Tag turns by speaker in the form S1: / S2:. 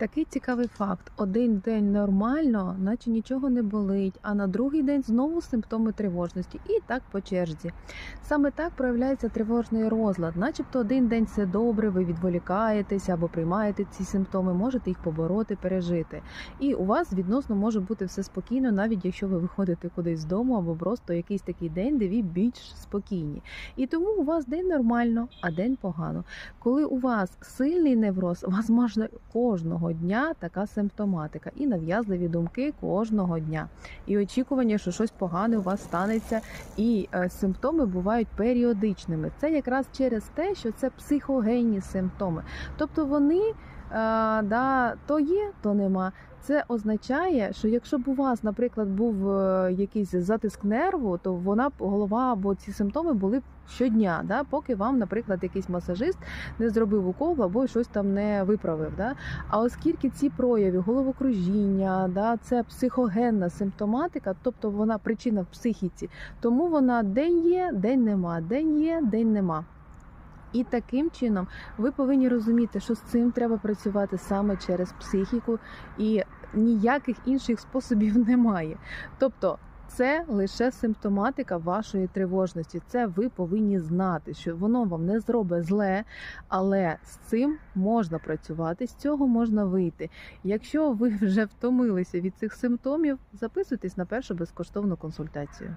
S1: Такий цікавий факт: один день нормально, наче нічого не болить, а на другий день знову симптоми тривожності, і так по черзі. Саме так проявляється тривожний розлад, начебто один день все добре, ви відволікаєтеся або приймаєте ці симптоми, можете їх побороти, пережити. І у вас відносно може бути все спокійно, навіть якщо ви виходите кудись з дому, або просто якийсь такий день, де ви більш спокійні. І тому у вас день нормально, а день погано. Коли у вас сильний невроз, у вас можна кожного дня така симптоматика і нав'язливі думки кожного дня, і очікування, що щось погане у вас станеться, і е, симптоми бувають періодичними. Це якраз через те, що це психогенні симптоми, тобто вони. Да, то є, то нема. Це означає, що якщо б у вас, наприклад, був е, якийсь затиск нерву, то вона б голова або ці симптоми були б щодня, да, поки вам, наприклад, якийсь масажист не зробив укол або щось там не виправив. Да? А оскільки ці прояви головокружіння, да, це психогенна симптоматика, тобто вона причина в психіці, тому вона день є, день нема, день є, день нема. І таким чином ви повинні розуміти, що з цим треба працювати саме через психіку, і ніяких інших способів немає. Тобто, це лише симптоматика вашої тривожності. Це ви повинні знати, що воно вам не зробить зле, але з цим можна працювати, з цього можна вийти. Якщо ви вже втомилися від цих симптомів, записуйтесь на першу безкоштовну консультацію.